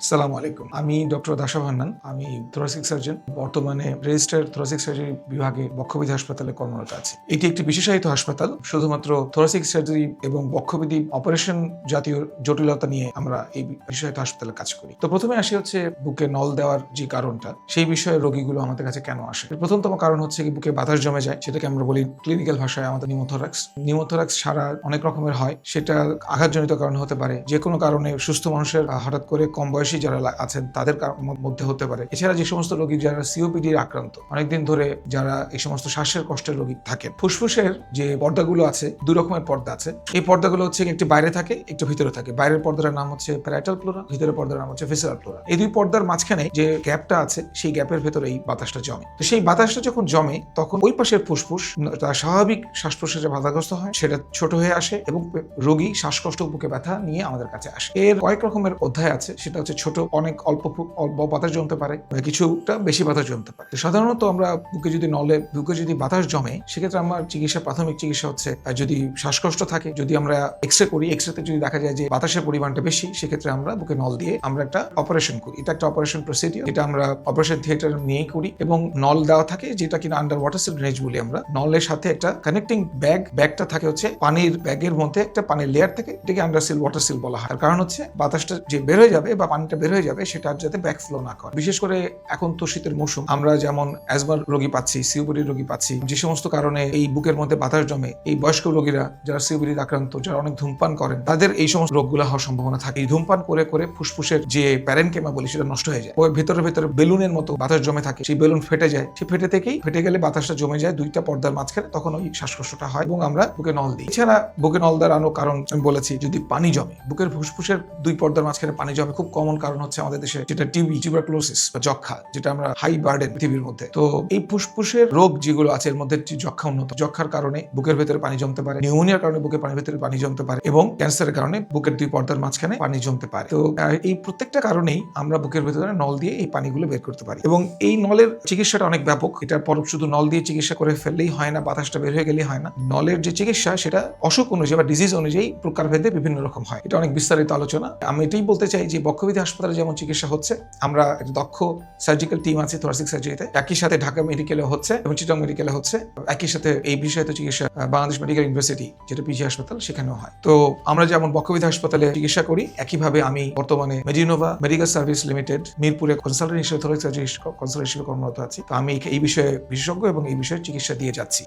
সালাম আলাইকুম। আমি ডক্টর দাশা ভান্নান। আমি থোরাসিক সার্জন বর্তমানে রেজিস্টার্ড থোরাসিক সার্জারি বিভাগে বক্ষবিধি হাসপাতালে কর্মরত আছি। এটি একটি বিশেষায়িত হাসপাতাল। শুধুমাত্র থোরাসিক সার্জারি এবং বক্ষবিধি অপারেশন জাতীয় জটিলতা নিয়ে আমরা এই বিশেষায়িত হাসপাতালে কাজ করি। তো প্রথমে আসি হচ্ছে বুকে নল দেওয়ার যে কারণটা, সেই বিষয়ে রোগীগুলো আমাদের কাছে কেন আসে? প্রথমতম কারণ হচ্ছে কি বুকে বাতাস জমে যায়, সেটাকে আমরা বলি ক্লিনিক্যাল ভাষায় আমাদের নিমোথোরাক্স নিমোথোরাক্স সারা অনেক রকমের হয়, সেটা আঘাতজনিত কারণ হতে পারে। যে কোনো কারণে সুস্থ মানুষের হঠাৎ করে কম বয়সী যারা আছেন, তাদের মধ্যে হতে পারে। এছাড়া যে সমস্ত রোগী যারা সিওপিডির আক্রান্ত, অনেকদিন ধরে যারা এই সমস্ত শ্বাসের কষ্টের রোগী থাকেন, ফুসফুসের যে পর্দাগুলো আছে দুই রকমের পর্দা আছে। এই পর্দাগুলো হচ্ছে একটি বাইরে থাকে, একটু ভিতরে থাকে। বাইরের পর্দার নাম হচ্ছে প্যারাইটাল ফ্লোরা ভিতরের পর্দার নাম হচ্ছে ফেসিলার ফ্লোরা এই দুই পর্দার মাঝখানে যে গ্যাপটা আছে, সেই গ্যাপের ভেতরে এই বাতাসটা জমে। তো সেই বাতাসটা যখন জমে, তখন ওই পাশের ফুসফুস তার স্বাভাবিক শ্বাস প্রশ্বাসে বাধাগ্রস্ত হয়, সেটা ছোট হয়ে আসে এবং রোগী শ্বাসকষ্ট, বুকে ব্যথা নিয়ে আমাদের কাছে আসে। এর কয়েক রকমের অধ্যায় আছে, সেটা হচ্ছে ছোট, অনেক অল্প অল্প বাতাস জমতে পারে বা কিছুটা বেশি বাতাস জমতে পারে। সাধারণত আমরা বুকে যদি নলে, বুকে যদি বাতাস জমে, সেক্ষেত্রে আমার চিকিৎসা, প্রাথমিক চিকিৎসা হচ্ছে যদি শ্বাসকষ্ট থাকে, যদি আমরা এক্স রে করি এক্স যদি দেখা যায় যে বাতাসের পরিমাণটা বেশি, সেক্ষেত্রে আমরা বুকে নল দিয়ে আমরা একটা অপারেশন করি। এটা একটা অপারেশন প্রসিডিওর এটা আমরা অপারেশন থিয়েটার নিয়েই করি এবং নল দেওয়া থাকে, যেটা কিনা আন্ডার ওয়াটার সিল ড্রেনেজ বলি আমরা। নলের সাথে একটা কানেক্টিং ব্যাগ ব্যাগটা থাকে হচ্ছে পানির ব্যাগের মধ্যে, একটা পানির লেয়ার থাকে, এটাকে আন্ডার সিল ওয়াটার সিল বলা হয়। কারণ হচ্ছে বাতাসটা যে বের হয়ে যাবে বা পানিটা বের হয়ে যাবে, সেটা যাতে ব্যাক ফ্লো না করে। বিশেষ করে এখন তো শীতের মৌসুম, আমরা যেমন অ্যাজমার রোগী পাচ্ছি সিউবুরির রোগী পাচ্ছি, যে সমস্ত কারণে এই বুকের মধ্যে বাতাস জমে, এই বয়স্ক রোগীরা যারা সিউবুরির আক্রান্ত, যারা অনেক ধূমপান করেন, তাদের এই সমস্ত রোগগুলো হওয়ার সম্ভাবনা থাকে। এই ধূমপান করে করে ফুসফুসের যে প্যারেনকেমা বলি, সেটা নষ্ট হয়ে যায়। ওই ভেতরে ভেতরে বেলুনের মতো বাতাস জমে থাকে, সেই বেলুন ফেটে যায়। সেই ফেটে থেকেই, ফেটে গেলে বাতাসটা জমে যায় দুইটা পর্দার মাঝখানে, তখন ওই শ্বাসকষ্টটা হয় এবং আমরা বুকে নল দিই। এছাড়া বুকে নল দেওয়ার আরও কারণ আমি বলেছি, যদি পানি জমে, বুকের ফুসফুসের দুই পর্দার মাঝখানে পানি জমে, খুব কমন কারণ হচ্ছে আমাদের দেশে যেটা টিবি টিউবারক্লোসিস যক্ষা যেটা আমরা হাই বার্ডেন পৃথিবীর মধ্যে। তো এই ফুসফুসের রোগ যেগুলো আছে, এর মধ্যে যক্ষা উন্নত। যক্ষার কারণে বুকের ভেতরে পানি জমতে পারে নিউমোনিয়ার কারণে বুকের পানির ভেতরে পানি জমতে পারে এবং ক্যান্সারের কারণে বুকের দুই পর্দার মাঝখানে পানি জমতে পারে। তো এই প্রত্যেকটা কারণেই আমরা বুকের ভেতরে নল দিয়ে এই পানিগুলো বের করতে পারি। এবং এই নলের চিকিৎসাটা অনেক ব্যাপক। এটা পর শুধু নল দিয়ে চিকিৎসা করে ফেললেই হয় না, বাতাসটা বের হয়ে গেলেই হয় না। নলের যে চিকিৎসা, সেটা অসুখ অনুযায়ী বা ডিজিজ অনুযায়ী প্রকারভেদে বিভিন্ন রকম হয়। এটা অনেক বিস্তারিত আলোচনা। আমি এটাই বলতে চাই যে বক্ষবিধি হাসপাতালে যেমন চিকিৎসা হচ্ছে, আমরা দক্ষ সার্জিক্যাল টিম আছে থোরাসিক সার্জারিতে একই সাথে ঢাকা মেডিকেলে হচ্ছে এবং চিটং মেডিকেলে হচ্ছে। একই সাথে এই বিষয়ে বিষয়তে চিকিৎসা বাংলাদেশ মেডিকেল ইউনিভার্সিটি যেটা পিজি হাসপাতাল, সেখানেও হয়। তো আমরা যেমন বক্ষবিধ হাসপাতালে চিকিৎসা করি, একইভাবে আমি বর্তমানে মেডিনোভা মেডিকেল সার্ভিস লিমিটেড মিরপুরে কনসালটেন্ট হিসেবে থোরাসিক সার্জারি কনসালটেন্ট হিসেবে কর্মরত আছি। তো আমি এই বিষয়ে বিশেষজ্ঞ এবং এই বিষয়ে চিকিৎসা দিয়ে যাচ্ছি।